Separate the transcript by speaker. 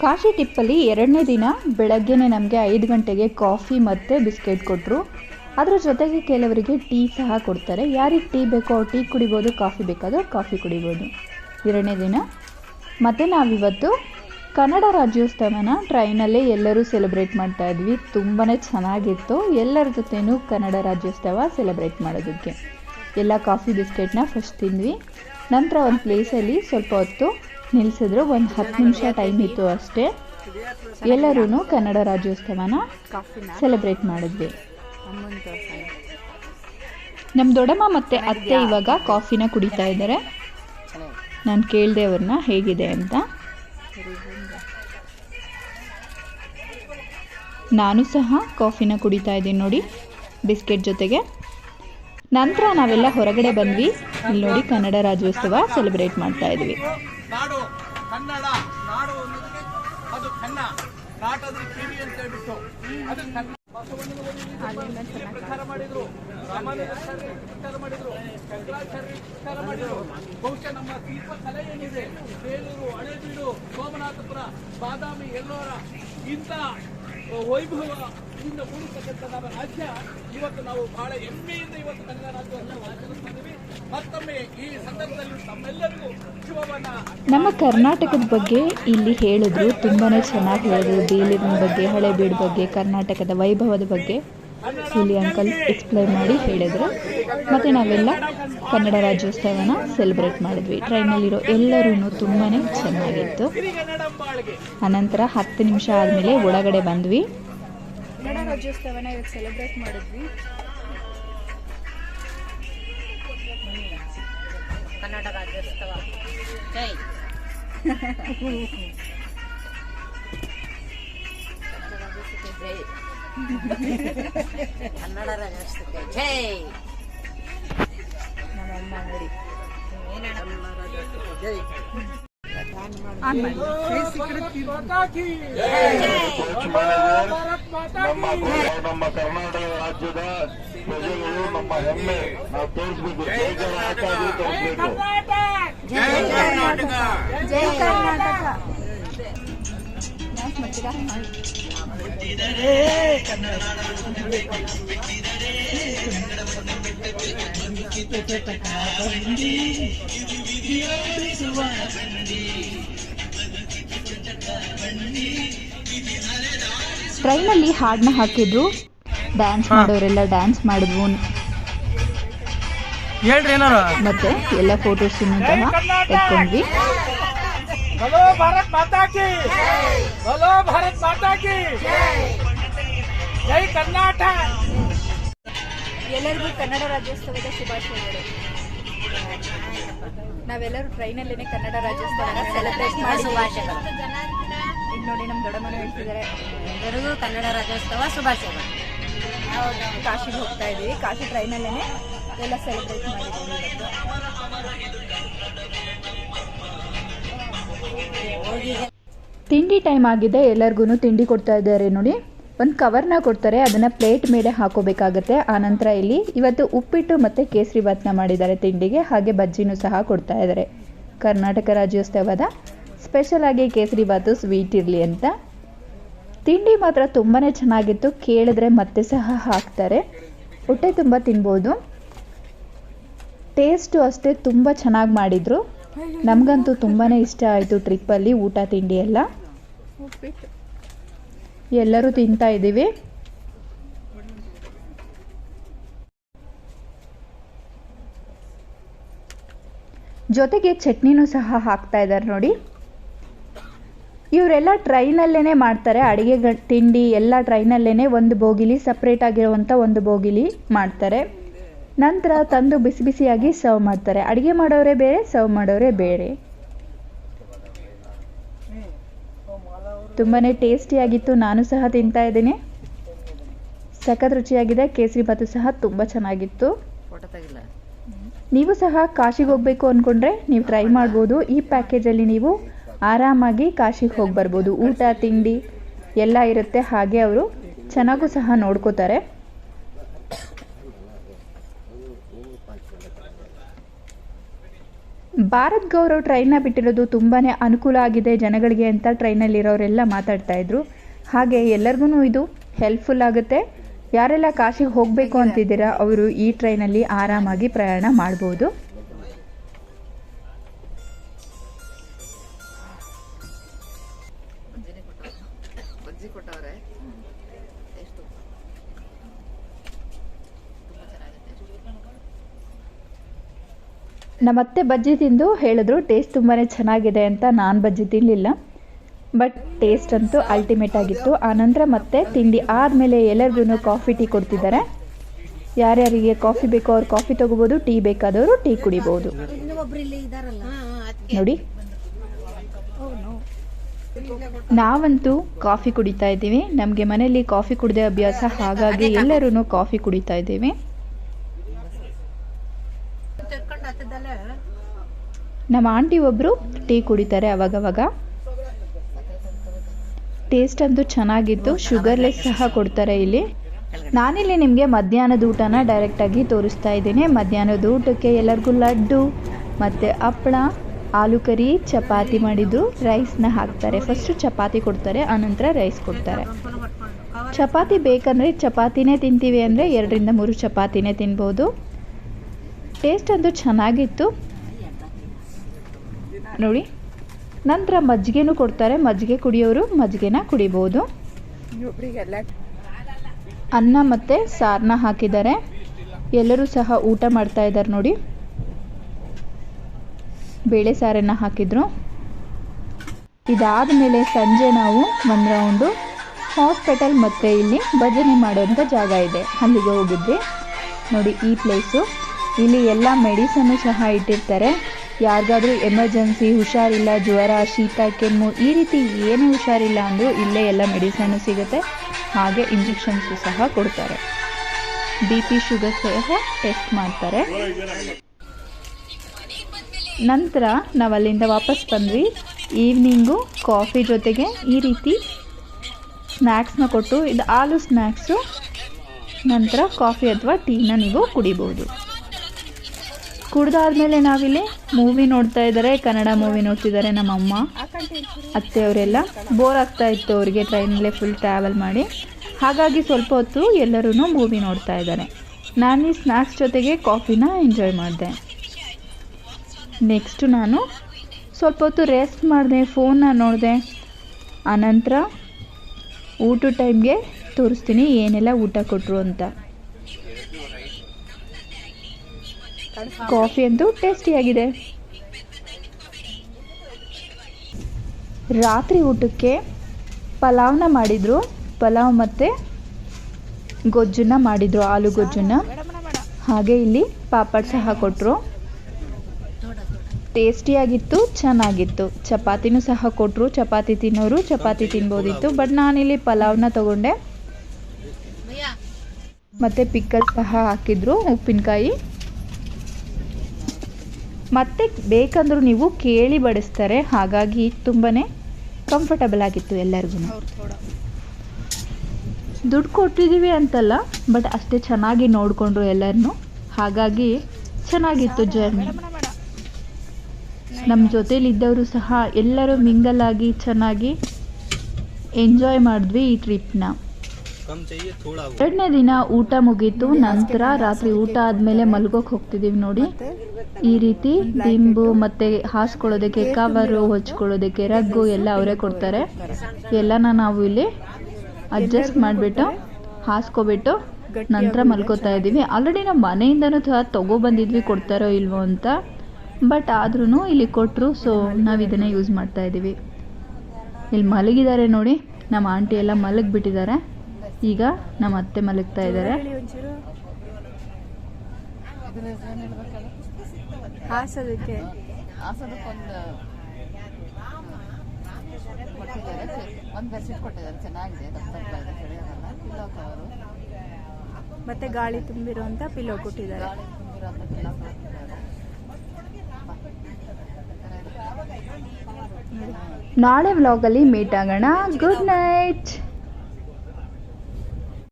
Speaker 1: ಕಾಶಿ ಟಿಪ್ಪಲ್ಲಿ ಎರಡನೇ ದಿನ ಬೆಳಗ್ಗೆನೇ ನಮಗೆ ಐದು ಗಂಟೆಗೆ ಕಾಫಿ ಮತ್ತು ಬಿಸ್ಕೆಟ್ ಕೊಟ್ಟರು ಅದರ ಜೊತೆಗೆ ಕೆಲವರಿಗೆ ಟೀ ಸಹ ಕೊಡ್ತಾರೆ. ಯಾರಿಗೆ ಟೀ ಬೇಕೋ ಅವ್ರು ಟೀ ಕುಡಿಬೋದು, ಕಾಫಿ ಬೇಕಾದರೂ ಕಾಫಿ ಕುಡಿಬೋದು. ಎರಡನೇ ದಿನ. ಮತ್ತು ನಾವಿವತ್ತು ಕನ್ನಡ ರಾಜ್ಯೋತ್ಸವನ ಟ್ರೈನಲ್ಲೇ ಎಲ್ಲರೂ ಸೆಲೆಬ್ರೇಟ್ ಮಾಡ್ತಾ ಇದ್ವಿ. ತುಂಬಾ ಚೆನ್ನಾಗಿತ್ತು. ಎಲ್ಲರ ಜೊತೆನೂ ಕನ್ನಡ ರಾಜ್ಯೋತ್ಸವ ಸೆಲೆಬ್ರೇಟ್ ಮಾಡೋದಕ್ಕೆ. ಎಲ್ಲ ಕಾಫಿ ಬಿಸ್ಕೆಟ್ನ ಫಸ್ಟ್ ತಿಂದ್ವಿ. ನಂತರ ಒಂದು ಪ್ಲೇಸಲ್ಲಿ ಸ್ವಲ್ಪ ಹೊತ್ತು ನಿಲ್ಲಿಸಿದ್ರು ಒಂದು ಹತ್ತು ನಿಮಿಷ ಟೈಮ್ ಇತ್ತು ಅಷ್ಟೇ. ಎಲ್ಲರೂ ಕನ್ನಡ ರಾಜ್ಯೋತ್ಸವನ ಸೆಲೆಬ್ರೇಟ್ ಮಾಡಿದ್ವಿ. ನಮ್ಮ ದೊಡ್ಡಮ್ಮ ಮತ್ತೆ ಅತ್ತೆ ಇವಾಗ ಕಾಫಿನ ಕುಡಿತಾ ಇದ್ದಾರೆ. ನಾನು ಕೇಳಿದೆ ಅವ್ರನ್ನ ಹೇಗಿದೆ ಅಂತ. ನಾನು ಸಹ ಕಾಫಿನ ಕುಡಿತಾ ಇದ್ದೀನಿ ನೋಡಿ ಬಿಸ್ಕೆಟ್ ಜೊತೆಗೆ. ನಂತರ ನಾವೆಲ್ಲ ಹೊರಗಡೆ ಬಂದ್ವಿ. ಇಲ್ಲಿ ನೋಡಿ ಕನ್ನಡ ರಾಜ್ಯೋತ್ಸವ ಸೆಲೆಬ್ರೇಟ್ ಮಾಡ್ತಾ ಇದ್ವಿ.
Speaker 2: ಕನ್ನಡ ನಾಡು ಅನ್ನೋದಕ್ಕೆ ಅದು ಕನ್ನ ನಾಟದ್ರೆ ಕಿವಿ ಅಂತ ಹೇಳ್ಬಿಟ್ಟು. ಅದು ಕನ್ನ ಬಸವಣ್ಣನವರು ಇಲ್ಲಿ ಪ್ರಚಾರ ಮಾಡಿದ್ರು. ಪ್ರಚಾರ ಮಾಡಿದ್ರು. ಪ್ರಚಾರ ಮಾಡಿದ್ರು. ಬಹುಶಃ ನಮ್ಮ ಶಿಲ್ಪ ಕಲೆ ಏನಿದೆ? ಬೇಲೂರು ಹಳೇಬೀಡು ಸೋಮನಾಥಪುರ, ಬಾದಾಮಿ, ಎಲ್ಲೋರ ಇಂಥ ವೈಭವ ಇಂದ ಮೂಡಿರ್ತಕ್ಕಂಥ ನಮ್ಮ ರಾಜ್ಯ, ಇವತ್ತು ನಾವು ಬಹಳ ಹೆಮ್ಮೆಯಿಂದ ಇವತ್ತು ಕನ್ನಡ ರಾಜ್ಯವನ್ನು ಆಚರಿಸ್ತಿದ್ದೀವಿ. ಮತ್ತೊಮ್ಮೆ ಈ ಸಂದರ್ಭದಲ್ಲಿ ತಮ್ಮೆಲ್ಲರಿಗೂ
Speaker 1: ನಮ್ಮ ಕರ್ನಾಟಕದ ಬಗ್ಗೆ ಇಲ್ಲಿ ಹೇಳಿದ್ರು, ತುಂಬಾನೇ ಚೆನ್ನಾಗಿ ಹೇಳಿದ್ರು. ಬೀಲಿನ ಬಗ್ಗೆ ಹಳೆಬೀಡು ಬಗ್ಗೆ, ಕರ್ನಾಟಕದ ವೈಭವದ ಬಗ್ಗೆ. ಇಲ್ಲಿ ಅಂಕಲ್ ಎಕ್ಸ್ಪ್ಲೈನ್ ಮಾಡಿ ಹೇಳಿದ್ರು. ಮತ್ತು ನಾವೆಲ್ಲ ಕನ್ನಡ ರಾಜ್ಯೋತ್ಸವನ ಸೆಲೆಬ್ರೇಟ್ ಮಾಡಿದ್ವಿ. ಟ್ರೈನಲ್ಲಿರೋ ಎಲ್ಲರೂ ತುಂಬಾ ಚೆನ್ನಾಗಿತ್ತು. ಅನಂತರ ಹತ್ತು ನಿಮಿಷ ಆದಮೇಲೆ ಒಳಗಡೆ ಬಂದ್ವಿ.
Speaker 3: ಕನ್ನಡ ರಾಜ್ಯೋತ್ಸವನ ಇವತ್ತು ಸೆಲೆಬ್ರೇಟ್ ಮಾಡಿದ್ವಿ.
Speaker 4: ಕನ್ನಡ ರಾಜ್ಯೋತ್ಸವ. ಕನ್ನಡ ರಾಜ್ಯೋತ್ಸವಕ್ಕೆ ಜೈ
Speaker 3: ನಮ್ಮಮ್ಮ ನೋಡಿ
Speaker 4: ಜೈ
Speaker 5: ನಮ್ಮ ಗೌರವ, ನಮ್ಮ ಕರ್ನಾಟಕ ರಾಜ್ಯದ ಪ್ರಜೆಗಳು ನಮ್ಮ ಹೆಮ್ಮೆ ನಾವು ತೋರಿಸ್ಬೇಕು ಜೈ ಕರ್ನಾಟಕ ಆದ್ರೂ ತೋರಿಸ್ಬೇಕು
Speaker 3: ಜೈ ಕರ್ನಾಟಕ
Speaker 1: ಟ್ರೈನಲ್ಲಿ ಹಾಡನ್ನ ಹಾಕಿದ್ರು. ಡ್ಯಾನ್ಸ್ ಮಾಡೋರೆಲ್ಲ ಡ್ಯಾನ್ಸ್ ಮಾಡಿದ್ವು.
Speaker 2: ಹೇಳ್ರಿ ಏನಾರು?
Speaker 1: ಮತ್ತೆ ಎಲ್ಲ ಫೋಟೋಸ್ ಸಹ ತೆಕ್ಕೊಂಡ್ವಿ
Speaker 2: ಬಲೋ ಭಾರತ್ ಮಾತಾ ಕಿ बोलो ಭಾರತ್ ಮಾತಾ ಕಿ ಜೈ ಕರ್ನಾಟಕ
Speaker 3: ಎಲ್ಲರಿಗೂ ಕನ್ನಡ ರಾಜ್ಯೋತ್ಸವದ ಶುಭಾಶಯಗಳು. ನಾವೆಲ್ಲರೂ ಟ್ರೈನಲ್ಲೇನೆ ಕನ್ನಡ ರಾಜ್ಯೋತ್ಸವ ಸೆಲೆಬ್ರೇಟ್ ಮಾಡಿ
Speaker 4: ಶುಭಾಶಯಗಳು
Speaker 3: ಈಗ ನೋಡಿ ನಮ್ಮ ದೊಡ್ಡಮ್ಮನ ಹೇಳ್ತಿದ್ದಾರೆ.
Speaker 4: ಎಲ್ಲರಿಗೂ ಕನ್ನಡ ರಾಜ್ಯೋತ್ಸವ ಶುಭಾಶಯಗಳು.
Speaker 3: ಕಾಶಿಗೆ ಹೋಗ್ತಾ ಇದೀವಿ ಕಾಶಿ ಟ್ರೈನಲ್ಲೇನೆ ಎಲ್ಲ ಸೆಲೆಬ್ರೇಟ್ ಮಾಡಿದ್ದೀವಿ ಇವತ್ತು.
Speaker 1: ತಿಂಡಿ ಟೈಮ್ ಆಗಿದೆ ಎಲ್ಲರಿಗೂ ತಿಂಡಿ ಕೊಡ್ತಾ ಇದ್ದಾರೆ ನೋಡಿ. ಒಂದು ಕವರ್ನ ಕೊಡ್ತಾರೆ, ಅದನ್ನು ಪ್ಲೇಟ್ ಮೇಲೆ ಹಾಕೋಬೇಕಾಗತ್ತೆ. ಆನಂತರ ಇಲ್ಲಿ ಇವತ್ತು ಉಪ್ಪಿಟ್ಟು ಮತ್ತು ಕೇಸರಿ ಭಾತ್ನ ಮಾಡಿದ್ದಾರೆ ತಿಂಡಿಗೆ. ಹಾಗೆ ಬಜ್ಜಿನೂ ಸಹ ಕೊಡ್ತಾ ಇದ್ದಾರೆ. ಕರ್ನಾಟಕ ರಾಜ್ಯೋತ್ಸವದ ಸ್ಪೆಷಲ್ ಆಗಿ ಕೇಸರಿ ಭಾತು ಸ್ವೀಟ್ ಇರಲಿ ಅಂತ. ತಿಂಡಿ ಮಾತ್ರ ತುಂಬಾ ಚೆನ್ನಾಗಿತ್ತು. ಕೇಳಿದ್ರೆ ಮತ್ತೆ ಸಹ ಹಾಕ್ತಾರೆ. ಹೊಟ್ಟೆ ತುಂಬ ತಿನ್ಬೋದು. ಟೇಸ್ಟು ಅಷ್ಟೇ ತುಂಬ ಚೆನ್ನಾಗಿ ಮಾಡಿದರು. ನಮಗಂತೂ ತುಂಬಾ ಇಷ್ಟ ಆಯಿತು ಟ್ರಿಪ್ಪಲ್ಲಿ ಊಟ ತಿಂಡಿ ಎಲ್ಲ. ಎಲ್ಲರೂ ತಿಂತಾ ಇದ್ದೀವಿ. ಜೊತೆಗೆ ಚಟ್ನಿನೂ ಸಹ ಹಾಕ್ತಾ ಇದ್ದಾರೆ ನೋಡಿ. ಇವರೆಲ್ಲ ಟ್ರೈನಲ್ಲೇ ಮಾಡ್ತಾರೆ. ಅಡುಗೆ ತಿಂಡಿ ಎಲ್ಲ ಟ್ರೈನಲ್ಲೇ ಒಂದು ಬೋಗಿಲಿ ಸಪ್ರೇಟ್ ಆಗಿರುವಂಥ ಒಂದು ಬೋಗಿಲಿ ಮಾಡ್ತಾರೆ. ನಂತರ ತಂದು ಬಿಸಿ ಬಿಸಿಯಾಗಿ ಸರ್ವ್ ಮಾಡ್ತಾರೆ. ಅಡುಗೆ ಮಾಡೋರೇ ಬೇರೆ ಸರ್ವ್ ಮಾಡೋರೇ ಬೇರೆ. ತುಂಬಾ ಟೇಸ್ಟಿಯಾಗಿತ್ತು. ನಾನು ಸಹ ತಿಂತಾ ಇದ್ದೀನಿ. ಸಖತ್ ರುಚಿಯಾಗಿದೆ. ಕೇಸರಿ ಭಾತು ಸಹ ತುಂಬ ಚೆನ್ನಾಗಿತ್ತು. ನೀವು ಸಹ ಕಾಶಿಗೆ ಹೋಗಬೇಕು ಅಂದ್ಕೊಂಡ್ರೆ ನೀವು ಟ್ರೈ ಮಾಡ್ಬೋದು. ಈ ಪ್ಯಾಕೇಜಲ್ಲಿ ನೀವು ಆರಾಮಾಗಿ ಕಾಶಿಗೆ ಹೋಗಿ ಬರ್ಬೋದು. ಊಟ, ತಿಂಡಿ ಎಲ್ಲ ಇರುತ್ತೆ. ಹಾಗೆ ಅವರು ಚೆನ್ನಾಗೂ ಸಹ ನೋಡ್ಕೋತಾರೆ. ಭಾರತ್ ಗೌರವ್ ಟ್ರೈನ್ನ ಬಿಟ್ಟಿರೋದು ತುಂಬಾ ಅನುಕೂಲ ಆಗಿದೆ ಜನಗಳಿಗೆ ಅಂತ ಟ್ರೈನಲ್ಲಿರೋರೆಲ್ಲ ಮಾತಾಡ್ತಾ ಇದ್ರು. ಹಾಗೆ ಎಲ್ಲರಿಗೂ ಇದು ಹೆಲ್ಪ್ಫುಲ್ ಆಗುತ್ತೆ. ಯಾರೆಲ್ಲ ಕಾಶಿಗೆ ಹೋಗಬೇಕು ಅಂತಿದ್ದೀರಾ, ಅವರು ಈ ಟ್ರೈನಲ್ಲಿ ಆರಾಮಾಗಿ ಪ್ರಯಾಣ ಮಾಡ್ಬೋದು. ನಮ್ಮತ್ತೆ ಬಜ್ಜಿ ತಿಂದು ಹೇಳಿದ್ರು ಟೇಸ್ಟ್ ತುಂಬಾ ಚೆನ್ನಾಗಿದೆ ಅಂತ ನಾನು ಬಜ್ಜಿ ತಿನ್ನಲಿಲ್ಲ ಬಟ್ ಟೇಸ್ಟ್ ಅಂತೂ ಅಲ್ಟಿಮೇಟ್ ಆಗಿತ್ತು. ಆನಂತರ ಮತ್ತೆ ತಿಂಡಿ ಆದಮೇಲೆ ಎಲ್ಲರಿಗೂ ಕಾಫಿ ಟೀ ಕೊಡ್ತಿದ್ದಾರೆ. ಯಾರ್ಯಾರಿಗೆ ಕಾಫಿ ಬೇಕೋ ಅವ್ರು ಕಾಫಿ ತಗೋಬೋದು ಟೀ ಬೇಕಾದವರು ಟೀ ಕುಡಿಬೋದು. ನೋಡಿ. ನಾವಂತೂ ಕಾಫಿ ಕುಡಿತಾ ಇದ್ದೀವಿ. ನಮಗೆ ಮನೆಯಲ್ಲಿ ಕಾಫಿ ಕುಡಿದ ಅಭ್ಯಾಸ ಹಾಗಾಗಿ ಎಲ್ಲರೂ ಕಾಫಿ ಕುಡಿತಾ ಇದ್ದೀವಿ. ನಮ್ಮ ಆಂಟಿ ಒಬ್ಬರು ಟೀ ಕುಡಿತಾರೆ ಅವಾಗವಾಗ. ಟೇಸ್ಟ್ ಅಂತೂ ಚೆನ್ನಾಗಿತ್ತು ಶುಗರ್ಲೆಸ್ ಸಹ ಕೊಡ್ತಾರೆ ಇಲ್ಲಿ. ನಾನಿಲ್ಲಿ ನಿಮಗೆ ಮಧ್ಯಾಹ್ನದ ಊಟನ ಡೈರೆಕ್ಟಾಗಿ ತೋರಿಸ್ತಾ ಇದ್ದೀನಿ. ಮಧ್ಯಾಹ್ನದ ಊಟಕ್ಕೆ ಎಲ್ಲರಿಗೂ ಲಡ್ಡು, ಮತ್ತು ಹಪ್ಪಳ, ಆಲೂ ಕರಿ, ಚಪಾತಿ ಮಾಡಿದ್ದು ರೈಸ್ನ ಹಾಕ್ತಾರೆ. ಫಸ್ಟು ಚಪಾತಿ ಕೊಡ್ತಾರೆ, ಆನಂತರ ರೈಸ್ ಕೊಡ್ತಾರೆ. ಚಪಾತಿ ಬೇಕಂದರೆ ಚಪಾತಿನೇ ತಿಂತೀವಿ ಅಂದರೆ ಎರಡರಿಂದ ಮೂರು ಚಪಾತಿನೇ ತಿನ್ಬೋದು. ಟೇಸ್ಟ್ ಅಂತೂ ಚೆನ್ನಾಗಿತ್ತು. ನೋಡಿ. ನಂತರ ಮಜ್ಜಿಗೆನೂ ಕೊಡ್ತಾರೆ. ಮಜ್ಜಿಗೆ ಕುಡಿಯೋರು ಮಜ್ಜಿಗೆನ ಕುಡಿಬೋದು. ಅನ್ನ ಮತ್ತೆ ಸಾರನ್ನ ಹಾಕಿದ್ದಾರೆ. ಎಲ್ಲರೂ ಸಹ ಊಟ ಮಾಡ್ತಾ ಇದ್ದಾರೆ ನೋಡಿ. ಬೇಳೆ ಸಾರನ್ನು ಹಾಕಿದ್ರು. ಇದಾದ ಮೇಲೆ ಸಂಜೆ ನಾವು ಒಂದು ರೌಂಡು ಹಾಸ್ಪಿಟಲ್ ಮತ್ತು ಇಲ್ಲಿ ಭಜನೆ ಮಾಡೋಂಥ ಜಾಗ ಇದೆ. ಅಲ್ಲಿಗೆ ಹೋಗಿದ್ವಿ. ನೋಡಿ ಈ ಪ್ಲೇಸು ಇಲ್ಲಿ ಎಲ್ಲ ಮೆಡಿಸನ್ನು ಸಹ ಇಟ್ಟಿರ್ತಾರೆ. ಯಾರಿಗಾದ್ರೂ ಎಮರ್ಜೆನ್ಸಿ, ಹುಷಾರಿಲ್ಲ, ಜ್ವರ, ಶೀತ, ಕೆಮ್ಮು, ಈ ರೀತಿ ಏನು ಹುಷಾರಿಲ್ಲ ಅಂದರೂ ಇಲ್ಲೇ ಎಲ್ಲ ಮೆಡಿಸನ್ನು ಸಿಗುತ್ತೆ. ಹಾಗೆ ಇಂಜೆಕ್ಷನ್ಸು ಸಹ ಕೊಡ್ತಾರೆ. ಬಿ ಪಿ ಶುಗರ್ ಸಹ ಟೆಸ್ಟ್ ಮಾಡ್ತಾರೆ. ನಂತರ ನಾವು ಅಲ್ಲಿಂದ ವಾಪಸ್ ಬಂದ್ವಿ. ಈವ್ನಿಂಗು ಕಾಫಿ ಜೊತೆಗೆ ಈ ರೀತಿ ಸ್ನ್ಯಾಕ್ಸ್ನ ಕೊಟ್ಟು, ಇದು ಆಲೂ ಸ್ನ್ಯಾಕ್ಸು ನಂತರ ಕಾಫಿ ಅಥವಾ ಟೀನ ನೀವು ಕುಡಿಬೋದು. ಕುಡ್ದಾದ್ಮೇಲೆ ನಾವಿಲ್ಲಿ ಮೂವಿ ನೋಡ್ತಾ ಇದ್ದಾರೆ. ಕನ್ನಡ ಮೂವಿ ನೋಡ್ತಿದ್ದಾರೆ ನಮ್ಮಮ್ಮ, ಅತ್ತೆಯವರೆಲ್ಲ. ಬೋರ್ ಆಗ್ತಾ ಇತ್ತು ಅವರಿಗೆ ಟ್ರೈನಲ್ಲೇ ಫುಲ್ ಟ್ರಾವೆಲ್ ಮಾಡಿ. ಹಾಗಾಗಿ ಸ್ವಲ್ಪ ಹೊತ್ತು ಎಲ್ಲರೂ ಮೂವಿ ನೋಡ್ತಾ ಇದ್ದಾರೆ. ನಾನು ಈ ಸ್ನ್ಯಾಕ್ಸ್ ಜೊತೆಗೆ ಕಾಫಿನ ಎಂಜಾಯ್ ಮಾಡಿದೆ. ನೆಕ್ಸ್ಟು ನಾನು ಸ್ವಲ್ಪ ಹೊತ್ತು ರೆಸ್ಟ್ ಮಾಡಿದೆ ಫೋನ್ನ ನೋಡಿದೆ. ಆನಂತರ ಊಟದ ಟೈಮ್ಗೆ ತೋರಿಸ್ತೀನಿ ಏನೆಲ್ಲ ಊಟ ಕೊಟ್ಟರು ಅಂತ. ಕಾಫಿ ಅಂತೂ ಟೇಸ್ಟಿಯಾಗಿದೆ ರಾತ್ರಿ ಊಟಕ್ಕೆ ಪಲಾವ್ನ ಮಾಡಿದರು. ಪಲಾವ್ ಮತ್ತು ಗೊಜ್ಜನ್ನ ಮಾಡಿದರು, ಆಲೂ ಗೊಜ್ಜನ್ನ. ಹಾಗೆ ಇಲ್ಲಿ ಪಾಪಡ್ ಸಹ ಕೊಟ್ಟರು ಟೇಸ್ಟಿಯಾಗಿತ್ತು ಚೆನ್ನಾಗಿತ್ತು. ಚಪಾತಿನೂ ಸಹ ಕೊಟ್ಟರು ಚಪಾತಿ ತಿನ್ನೋರು, ಚಪಾತಿ ತಿನ್ಬೋದಿತ್ತು. ಬಟ್ ನಾನಿಲ್ಲಿ ಪಲಾವ್ನ ತಗೊಂಡೆ. ಮತ್ತು ಪಿಕ್ಕಲ್ ಸಹ ಹಾಕಿದ್ರು, ಉಪ್ಪಿನಕಾಯಿ. ಮತ್ತೆ ಬೇಕಂದ್ರೂ ನೀವು ಕೇಳಿ ಬಡಿಸ್ತಾರೆ. ಹಾಗಾಗಿ ತುಂಬಾ ಕಂಫರ್ಟಬಲ್ ಆಗಿತ್ತು ಎಲ್ಲರಿಗೂ. ದುಡ್ಡು ಕೊಟ್ಟಿದ್ದೀವಿ ಅಂತಲ್ಲ ಬಟ್ ಅಷ್ಟೇ ಚೆನ್ನಾಗಿ ನೋಡಿಕೊಂಡ್ರು ಎಲ್ಲರನ್ನು. ಹಾಗಾಗಿ ಚೆನ್ನಾಗಿತ್ತು ಜರ್ನಿ ನಮ್ಮ ಜೊತೇಲಿದ್ದವರು ಸಹ ಎಲ್ಲರೂ ಮಿಂಗಲ್ ಆಗಿ ಚೆನ್ನಾಗಿ ಎಂಜಾಯ್ ಮಾಡಿದ್ವಿ ಈ ಟ್ರಿಪ್ನ ಎರಡನೇ ದಿನ ಊಟ ಮುಗೀತು, ನಂತರ ರಾತ್ರಿ ಊಟ ಆದಮೇಲೆ ಮಲ್ಗೋಕ್ ಹೋಗ್ತಿದೀವಿ ನೋಡಿ. ಈ ರೀತಿ ದಿಂಬು ಮತ್ತೆ ಹಾಸ್ಕೊಳ್ಳೋದಕ್ಕೆ, ಕವರು, ಹೊಚ್ಕೊಳ್ಳೋದಕ್ಕೆ, ರಗ್ಗು ಎಲ್ಲ ಅವರೇ ಕೊಡ್ತಾರೆ. ಎಲ್ಲನ ನಾವು ಇಲ್ಲಿ ಅಡ್ಜಸ್ಟ್ ಮಾಡಿಬಿಟ್ಟು, ಹಾಸ್ಕೊಬಿಟ್ಟು ನಂತರ ಮಲ್ಕೋತಾ ಇದ್ದೀವಿ. ಆಲ್ರೆಡಿ ನಾವು ಮನೆಯಿಂದನೂ ಸಹ ತೊಗೊಬಂದಿದ್ವಿ ಕೊಡ್ತಾರೋ ಇಲ್ವೋ ಅಂತ. ಬಟ್ ಆದ್ರೂ ಇಲ್ಲಿ ಕೊಟ್ಟರು ಸೊ ನಾವು ಇದನ್ನೇ ಯೂಸ್ ಮಾಡ್ತಾ ಇದ್ದೀವಿ. ಇಲ್ಲಿ ಮಲಗಿದ್ದಾರೆ ನೋಡಿ, ನಮ್ಮ ಆಂಟಿ ಎಲ್ಲ ಮಲಗಿಬಿಟ್ಟಿದ್ದಾರೆ. ಈಗ ನಮ್ಮ ಅತ್ತೆ ಮಲಗ್ತಾ ಇದ್ದಾರೆ.
Speaker 3: ಹಾಸೋದಕ್ಕೆ.
Speaker 4: ಒಂದು ಬೆಡ್ಶೀಟ್ ಕೊಟ್ಟಿದ್ದಾರೆ. ಚೆನ್ನಾಗಿದೆ. ಪಿಲ್ಲೋ ಕವರು
Speaker 3: ಮತ್ತೆ ಗಾಳಿ ತುಂಬಿರುವಂತ
Speaker 4: ಪಿಲ್ಲೋ ಕೊಟ್ಟಿದ್ದಾರೆ.
Speaker 1: ನಾಳೆ ವ್ಲಾಗಲ್ಲಿ ಮೀಟ್ ಆಗೋಣ. Good night